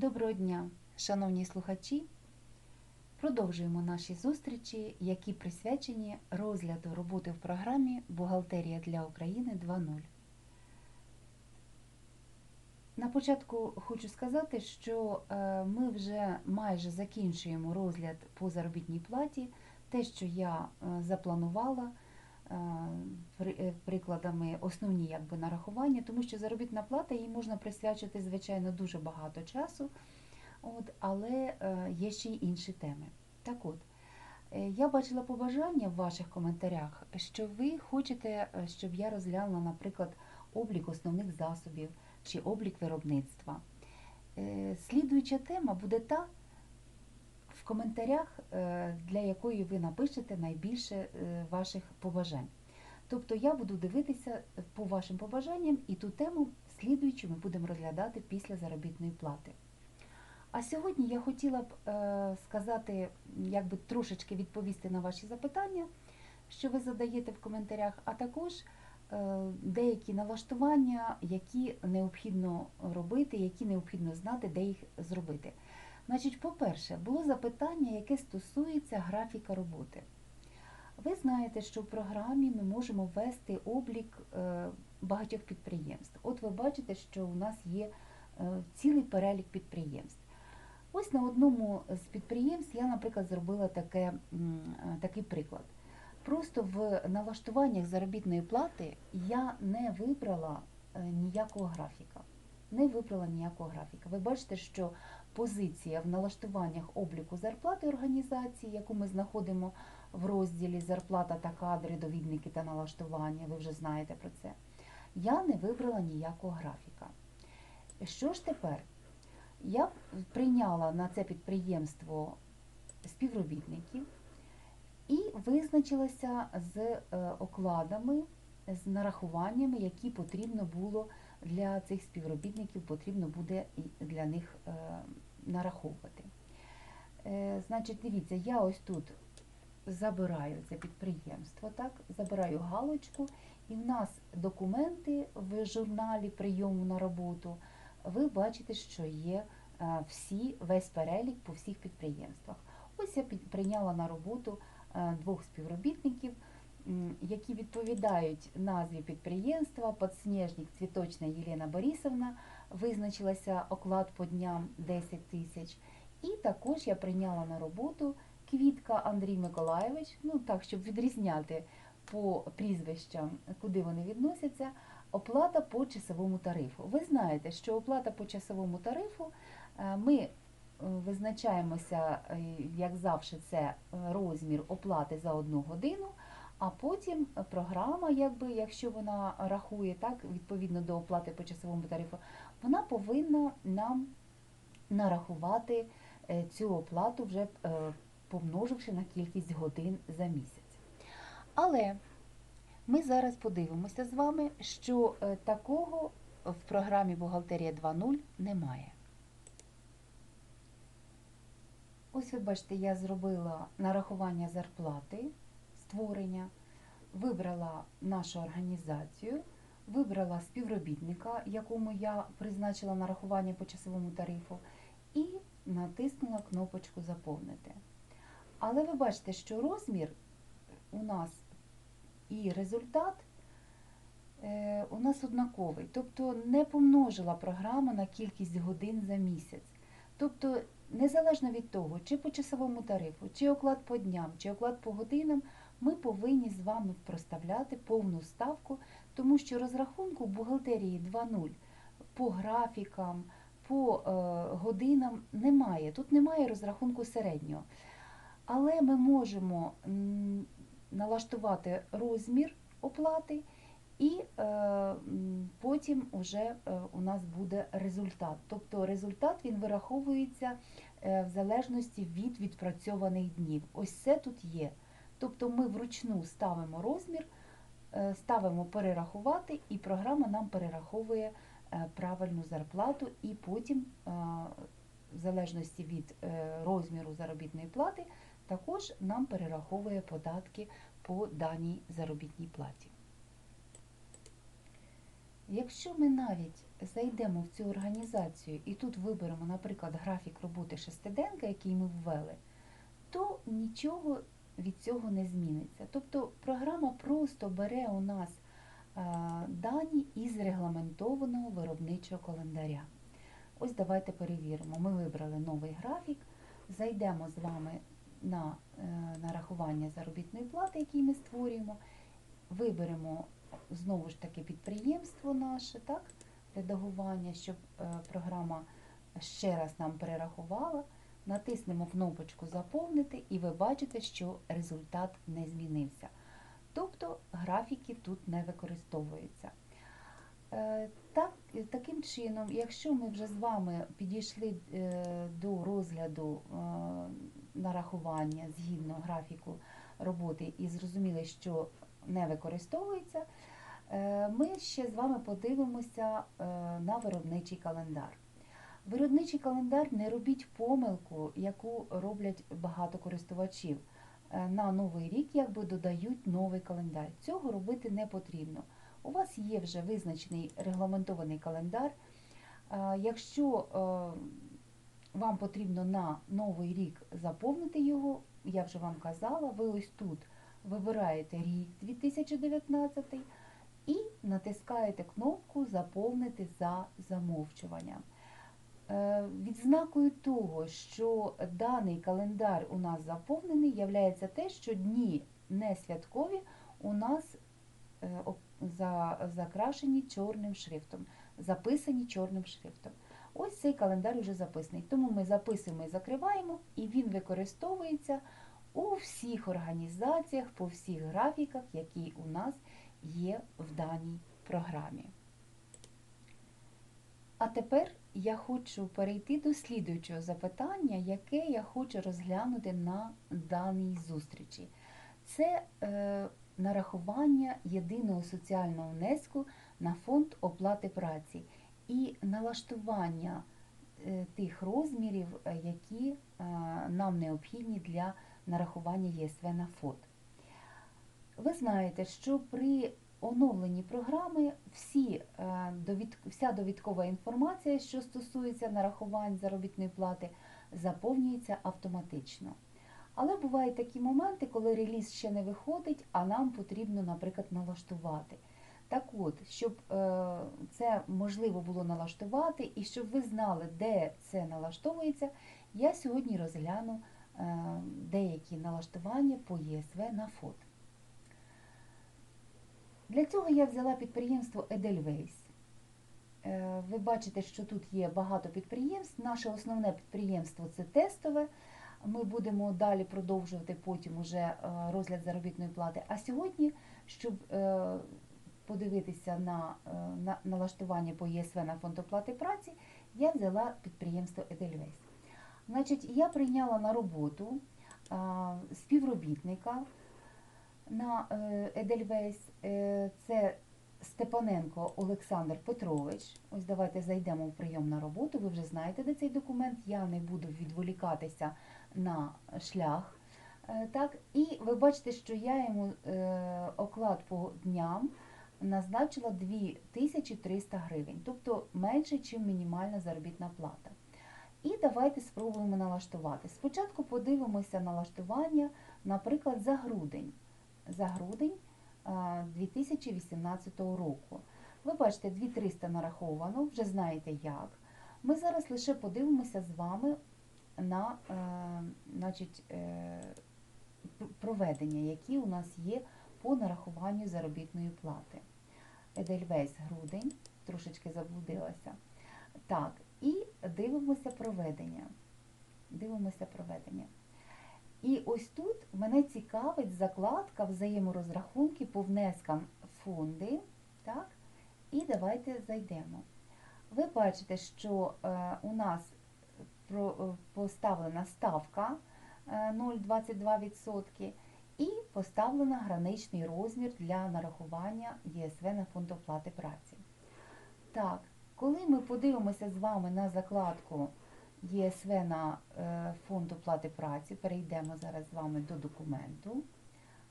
Доброго дня, шановні слухачі! Продовжуємо наші зустрічі, які присвячені розгляду роботи в програмі Бухгалтерія для України 2.0. На початку хочу сказати, що е, ми вже майже закінчуємо розгляд по заробітній платі. Те, що я е, запланувала прикладами основні якби, нарахування, тому що заробітна плата їй можна присвячити, звичайно, дуже багато часу. От, але е, є ще й інші теми. Так от, е, я бачила побажання в ваших коментарях, що ви хочете, е, щоб я розглянула, наприклад, облік основних засобів чи облік виробництва. Е, Слідуюча тема буде та, в коментарях, е, для якої ви напишете найбільше е, ваших побажань. Тобто я буду дивитися по вашим побажанням і ту тему слідуючу ми будемо розглядати після заробітної плати. А сьогодні я хотіла б е, сказати, якби трошечки відповісти на ваші запитання, що ви задаєте в коментарях, а також е, деякі налаштування, які необхідно робити, які необхідно знати, де їх зробити. Значить, по-перше, було запитання, яке стосується графіка роботи. Ви знаєте, що в програмі ми можемо ввести облік е, багатьох підприємств. От ви бачите, що у нас є е, цілий перелік підприємств. Ось на одному з підприємств я, наприклад, зробила таке, е, такий приклад. Просто в налаштуваннях заробітної плати я не вибрала ніякого графіка. Не вибрала ніякого графіка. Ви бачите, що позиція в налаштуваннях обліку зарплати організації, яку ми знаходимо в розділі Зарплата та кадри, довідники та налаштування, ви вже знаєте про це. Я не вибрала ніякого графіка. Що ж тепер? Я прийняла на це підприємство співробітників і визначилася з е, окладами, з нарахуваннями, які потрібно було для цих співробітників, потрібно буде для них е, нараховувати. Е, Значить, дивіться, я ось тут забираю це підприємство, так, забираю галочку, і в нас документи в журналі прийому на роботу. Ви бачите, що є е, всі, весь перелік по всіх підприємствах. Ось я прийняла на роботу двох співробітників, які відповідають назві підприємства. Подснежник Цвіточна Єлена Борисовна визначилася оклад по дням 10 тисяч. І також я прийняла на роботу Квітка Андрій Миколаєвич, ну так, щоб відрізняти по прізвищам, куди вони відносяться. Оплата по часовому тарифу. Ви знаєте, що оплата по часовому тарифу е, ми е, визначаємося, е, як завжди, це розмір оплати за одну годину, а потім програма, якби, якщо вона рахує так, відповідно до оплати по часовому тарифу, вона повинна нам нарахувати е, цю оплату, вже е, помноживши на кількість годин за місяць. Але ми зараз подивимося з вами, що е, такого в програмі Бухгалтерія 2.0 немає. Ось ви бачите, я зробила нарахування зарплати, створення, вибрала нашу організацію, вибрала співробітника, якому я призначила нарахування по часовому тарифу, і натиснула кнопочку Заповнити. Але ви бачите, що розмір у нас і результат е, у нас однаковий. Тобто не помножила програма на кількість годин за місяць. Тобто, незалежно від того, чи по часовому тарифу, чи оклад по дням, чи оклад по годинам, ми повинні з вами проставляти повну ставку, тому що розрахунку в бухгалтерії 2.0 по графікам, по е, годинам немає. Тут немає розрахунку середнього. Але ми можемо налаштувати розмір оплати, і е, потім вже е, у нас буде результат. Тобто результат він вираховується в залежності від відпрацьованих днів. Ось це тут є. Тобто ми вручну ставимо розмір, ставимо перерахувати, і програма нам перераховує правильну зарплату, і потім, в залежності від розміру заробітної плати, також нам перераховує податки по даній заробітній платі. Якщо ми навіть зайдемо в цю організацію і тут виберемо, наприклад, графік роботи шестиденка, який ми ввели, то нічого від цього не зміниться. Тобто програма просто бере у нас е, дані із регламентованого виробничого календаря. Ось давайте перевіримо. Ми вибрали новий графік, зайдемо з вами на е, нарахування заробітної плати, який ми створюємо, виберемо знову ж таки підприємство наше, так, редагування, щоб е, програма ще раз нам перерахувала. Натиснемо кнопочку Заповнити, і ви бачите, що результат не змінився. Тобто графіки тут не використовуються. Е, Так, таким чином, якщо ми вже з вами підійшли е, до розгляду е, нарахування згідно графіку роботи і зрозуміли, що не використовується, ми ще з вами подивимося на виробничий календар. Виробничий календар не робіть помилку, яку роблять багато користувачів. Е, На новий рік якби додають новий календар. Цього робити не потрібно. У вас є вже визначений регламентований календар. Е, Якщо е, вам потрібно на новий рік заповнити його, я вже вам казала, ви ось тут вибираєте рік 2019 і натискаєте кнопку Заповнити за замовчуванням. Е, Відзнакою того, що даний календар у нас заповнений, є те, що дні не святкові у нас е, закрашені чорним шрифтом, записані чорним шрифтом. Ось цей календар вже записаний. Тому ми записуємо і закриваємо, і він використовується у всіх організаціях, по всіх графіках, які у нас є в даній програмі. А тепер я хочу перейти до слідуючого запитання, яке я хочу розглянути на даній зустрічі. Це е, нарахування єдиного соціального внеску на фонд оплати праці і налаштування е, тих розмірів, е, які е, нам необхідні для нарахування ЄСВ на фонд. Ви знаєте, що при оновленні програми всі, е, вся довідкова інформація, що стосується нарахувань заробітної плати, заповнюється автоматично. Але бувають такі моменти, коли реліз ще не виходить, а нам потрібно, наприклад, налаштувати. Так от, щоб е, це можливо було налаштувати і щоб ви знали, де це налаштовується, я сьогодні розгляну е, деякі налаштування по ЄСВ на ФОД. Для цього я взяла підприємство Edelweiss. Е, Ви бачите, що тут є багато підприємств. Наше основне підприємство це тестове. Ми будемо далі продовжувати потім уже е, розгляд заробітної плати. А сьогодні, щоб е, подивитися на, налаштування по ЄСВ на фонд оплати праці, я взяла підприємство Edelweiss. Значить, я прийняла на роботу співробітника на е, Edelweiss. Е, Це Степаненко Олександр Петрович. Ось давайте зайдемо в прийом на роботу. Ви вже знаєте, де цей документ. Я не буду відволікатися на шлях. Е, Так, і ви бачите, що я йому оклад по дням назначила 2300 гривень, тобто менше, ніж мінімальна заробітна плата. І давайте спробуємо налаштувати. Спочатку подивимося налаштування, наприклад, за грудень. За грудень 2018 року. Ви бачите, 2300 нараховано, вже знаєте як. Ми зараз лише подивимося з вами на е, значить, е, проведення, які у нас є по нарахуванню заробітної плати. Едельвейс грудень, трошечки заблудилася. Так, і дивимося проведення. Дивимося проведення. І ось тут мене цікавить закладка взаєморозрахунки по внескам фонди. Так? І давайте зайдемо. Ви бачите, що е, у нас е, поставлена ставка е, 0,22% і поставлена граничний розмір для нарахування ЄСВ на фонд оплати праці. Так, коли ми подивимося з вами на закладку ЄСВ на е, фонд оплати праці, перейдемо зараз з вами до документу,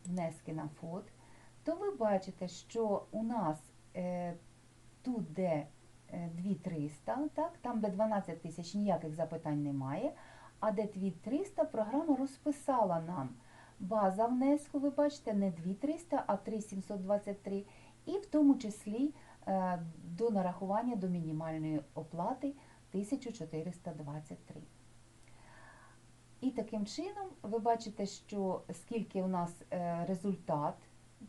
внески на ФОД, то ви бачите, що у нас е, тут, де е, 2300, так, там, де 12 тисяч, ніяких запитань немає, а де 2300, програма розписала нам. База внеску, ви бачите, не 2300, а 3723, і в тому числі е, до нарахування до мінімальної оплати 1423. І таким чином ви бачите, що скільки у нас е, результат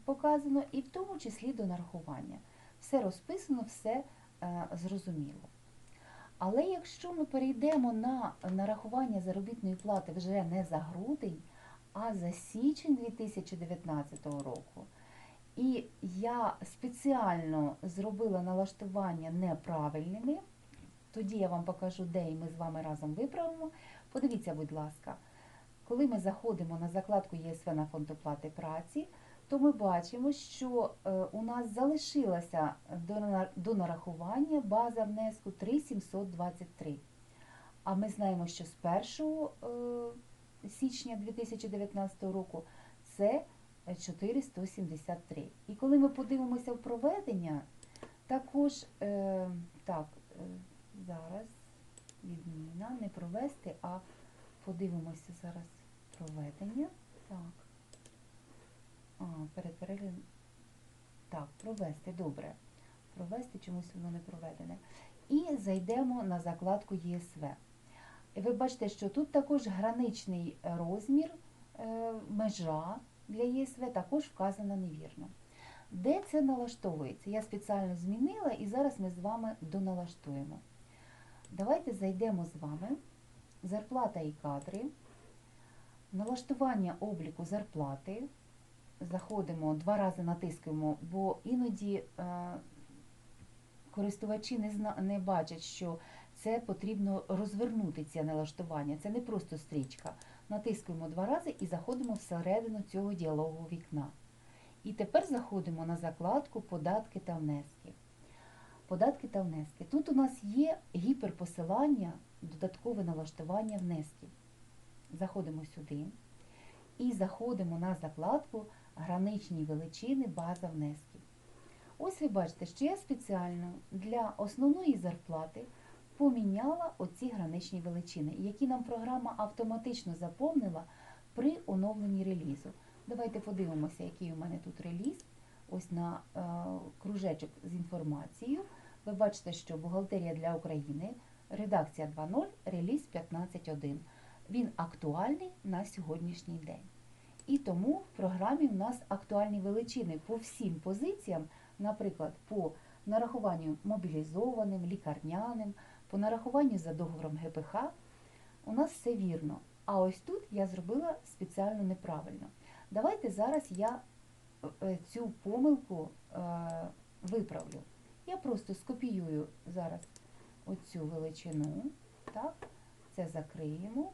показано, і в тому числі до нарахування. Все розписано, все е, зрозуміло. Але якщо ми перейдемо на нарахування заробітної плати вже не за грудень, а за січень 2019 року, і я спеціально зробила налаштування неправильними, тоді я вам покажу, де і ми з вами разом виправимо. Подивіться, будь ласка, коли ми заходимо на закладку ЄСВ на фонд оплати праці, то ми бачимо, що е, у нас залишилася до, нарахування база внеску 3723. А ми знаємо, що з 1 е, січня 2019 року це 473. І коли ми подивимося в проведення, також е, так, зараз відміна, не провести, а подивимося зараз проведення. Так. А, перед переглядом. Так, провести, добре. Провести, чомусь воно не проведене. І зайдемо на закладку ЄСВ. Ви бачите, що тут також граничний розмір, е, межа для ЄСВ також вказана невірно. Де це налаштовується? Я спеціально змінила і зараз ми з вами доналаштуємо. Давайте зайдемо з вами. Зарплата і кадри. Налаштування обліку зарплати. Заходимо, два рази натискуємо, бо іноді е, користувачі не, зна, не бачать, що це потрібно розвернути це налаштування. Це не просто стрічка. Натискуємо два рази і заходимо всередину цього діалогового вікна. І тепер заходимо на закладку Податки та внески. Податки та внески. Тут у нас є гіперпосилання, додаткове налаштування внесків. Заходимо сюди і заходимо на закладку Граничні величини база внесків. Ось ви бачите, що я спеціально для основної зарплати поміняла оці граничні величини, які нам програма автоматично заповнила при оновленні релізу. Давайте подивимося, який у мене тут реліз. Ось на е, кружечок з інформацією. Ви бачите, що бухгалтерія для України, редакція 2.0, реліз 15.1. Він актуальний на сьогоднішній день. І тому в програмі в нас актуальні величини по всім позиціям, наприклад, по нарахуванню мобілізованим, лікарняним, по нарахуванню за договором ГПХ, у нас все вірно. А ось тут я зробила спеціально неправильно. Давайте зараз я е, цю помилку е, виправлю. Я просто скопіюю зараз оцю величину, так, це закриємо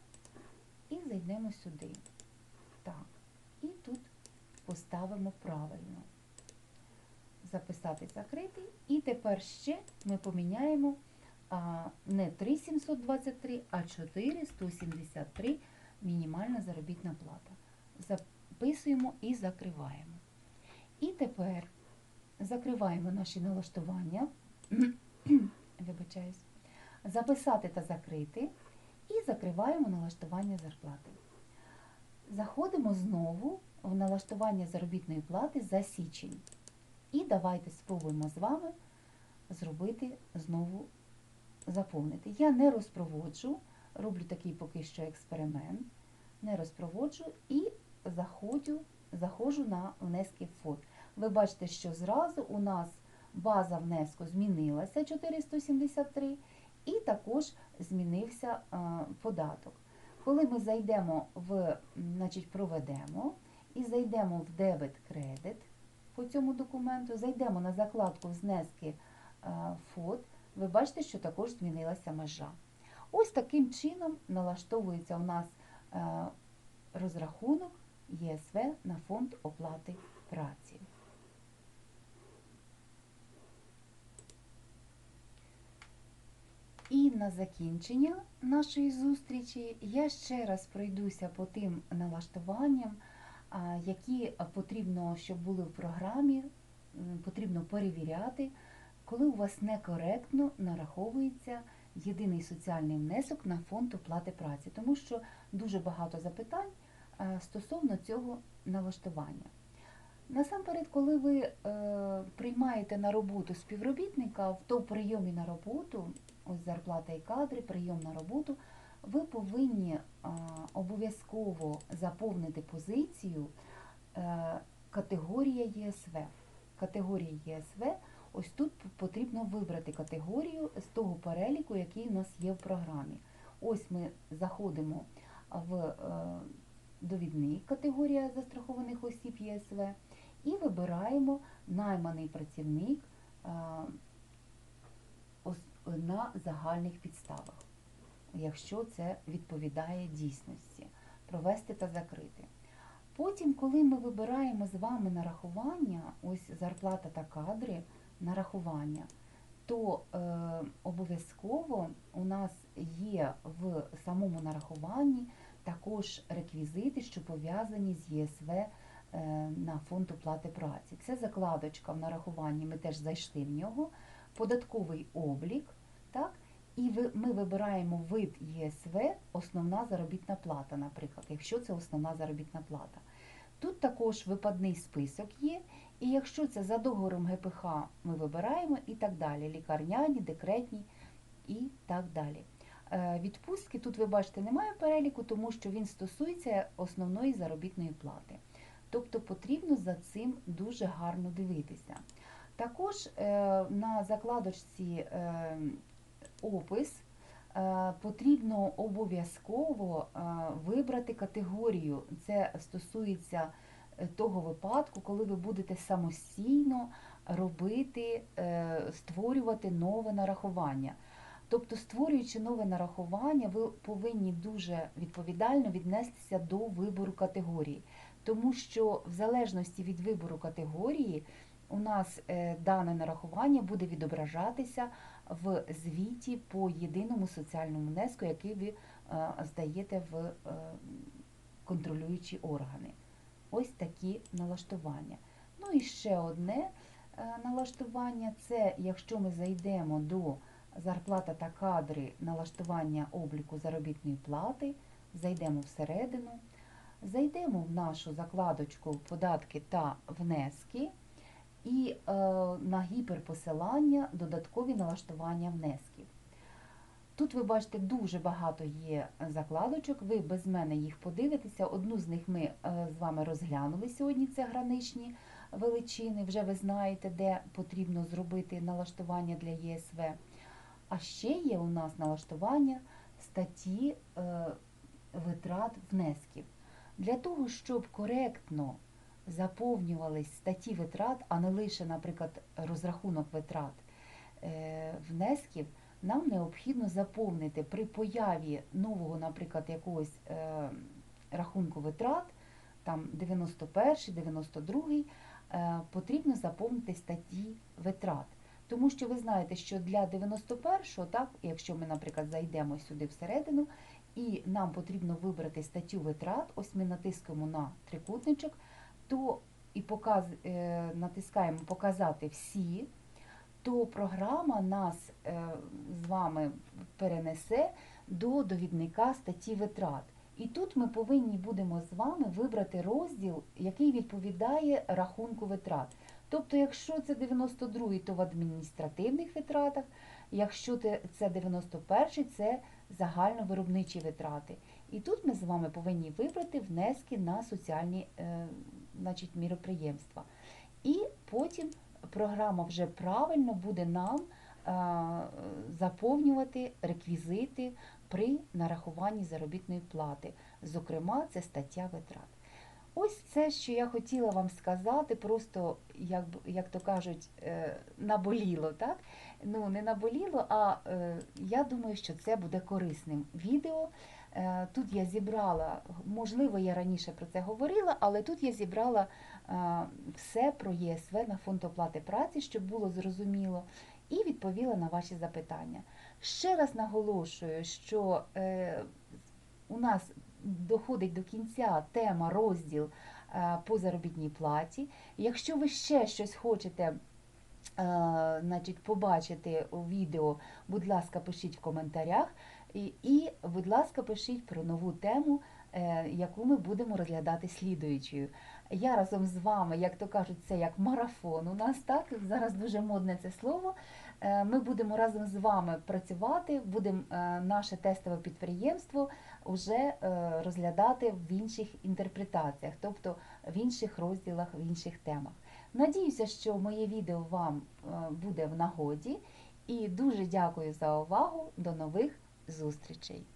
і зайдемо сюди. Так, і тут поставимо правильно. Записати закритий. І тепер ще ми поміняємо а, не 3723, а 4173 мінімальна заробітна плата. Записуємо і закриваємо. І тепер закриваємо наші налаштування. Вибачаюсь. Записати та закрити. І закриваємо налаштування зарплати. Заходимо знову в налаштування заробітної плати за січень. І давайте спробуємо з вами зробити знову заповнити. Я не розпроводжу, роблю такий поки що експеримент, не розпроводжу і заходжу, заходжу на внески в ФОД. Ви бачите, що зразу у нас база внеску змінилася 473 і також змінився податок. Коли ми зайдемо в, значить, проведемо і зайдемо в дебет кредит по цьому документу, зайдемо на закладку внески ФОД, ви бачите, що також змінилася межа. Ось таким чином налаштовується у нас е, розрахунок ЄСВ на фонд оплати праці. І на закінчення нашої зустрічі я ще раз пройдуся по тим налаштуванням, які потрібно, щоб були в програмі, потрібно перевіряти коли у вас некоректно нараховується єдиний соціальний внесок на фонд оплати праці, тому що дуже багато запитань стосовно цього налаштування. Насамперед, коли ви е, приймаєте на роботу співробітника, в то прийомі на роботу, ось зарплата і кадри, прийом на роботу, ви повинні обов'язково заповнити позицію е, категорія ЄСВ. Категорія ЄСВ, ось тут потрібно вибрати категорію з того переліку, який у нас є в програмі. Ось ми заходимо в е, довідник категорія застрахованих осіб ЄСВ і вибираємо найманий працівник на загальних підставах, якщо це відповідає дійсності, провести та закрити. Потім, коли ми вибираємо з вами нарахування, ось зарплата та кадри, нарахування, то е, обов'язково у нас є в самому нарахуванні також реквізити, що пов'язані з ЄСВ е, на фонд оплати праці. Це закладочка в нарахуванні, ми теж зайшли в нього, податковий облік, так? І ми вибираємо вид ЄСВ, основна заробітна плата, наприклад, якщо це основна заробітна плата. Тут також випадний список є, і якщо це за договором ГПХ, ми вибираємо і так далі. Лікарняні, декретні і так далі. Е, Відпустки тут ви бачите немає переліку, тому що він стосується основної заробітної плати. Тобто потрібно за цим дуже гарно дивитися. Також е, на закладочці е, опис е, потрібно обов'язково е, вибрати категорію. Це стосується е, того випадку, коли ви будете самостійно робити, створювати нове нарахування. Тобто, створюючи нове нарахування, ви повинні дуже відповідально віднестися до вибору категорії, тому що в залежності від вибору категорії у нас дане нарахування буде відображатися в звіті по єдиному соціальному внеску, який ви е, здаєте в е, контролюючі органи. Ось такі налаштування. Ну і ще одне е, налаштування це якщо ми зайдемо до зарплата та кадри налаштування обліку заробітної плати, зайдемо всередину, зайдемо в нашу закладочку податки та внески і е, на гіперпосилання додаткові налаштування внесків. Тут ви бачите дуже багато є закладочок, ви без мене їх подивитеся. Одну з них ми е, з вами розглянули сьогодні, це граничні величини. Вже ви знаєте, де потрібно зробити налаштування для ЄСВ. А ще є у нас налаштування статті е, витрат внесків. Для того, щоб коректно заповнювались статті витрат, а не лише, наприклад, розрахунок витрат е, внесків, нам необхідно заповнити при появі нового, наприклад, якогось е, рахунку витрат, там 91, 92, е, потрібно заповнити статті витрат. Тому що ви знаєте, що для 91-го, так, якщо ми, наприклад, зайдемо сюди всередину, і нам потрібно вибрати статтю витрат, ось ми натискаємо на трикутничок, то і показ, е, натискаємо Показати всі, то програма нас е, з вами перенесе до довідника статті витрат. І тут ми повинні будемо з вами вибрати розділ, який відповідає рахунку витрат. Тобто, якщо це 92-й, то в адміністративних витратах, якщо це 91-й, це загальновиробничі витрати. І тут ми з вами повинні вибрати внески на соціальні е, значить, міроприємства. І потім програма вже правильно буде нам е, заповнювати реквізити при нарахуванні заробітної плати. Зокрема, це стаття витрат. Ось це, що я хотіла вам сказати, просто, як як то кажуть, е, наболіло, так? Ну, не наболіло, а е, я думаю, що це буде корисним відео. Е, тут я зібрала, можливо, я раніше про це говорила, але тут я зібрала все про ЄСВ на фонд оплати праці, щоб було зрозуміло, і відповіла на ваші запитання. Ще раз наголошую, що у нас доходить до кінця тема, розділ по заробітній платі. Якщо ви ще щось хочете значить, побачити у відео, будь ласка, пишіть в коментарях. І, і, будь ласка, пишіть про нову тему, е, яку ми будемо розглядати слідуючою. Я разом з вами, як то кажуть, це як марафон у нас, так? Зараз дуже модне це слово. Е, Ми будемо разом з вами працювати, будемо е, наше тестове підприємство вже розглядати в інших інтерпретаціях, тобто в інших розділах, в інших темах. Надіюся, що моє відео вам буде в нагоді і дуже дякую за увагу. До нових зустрічей!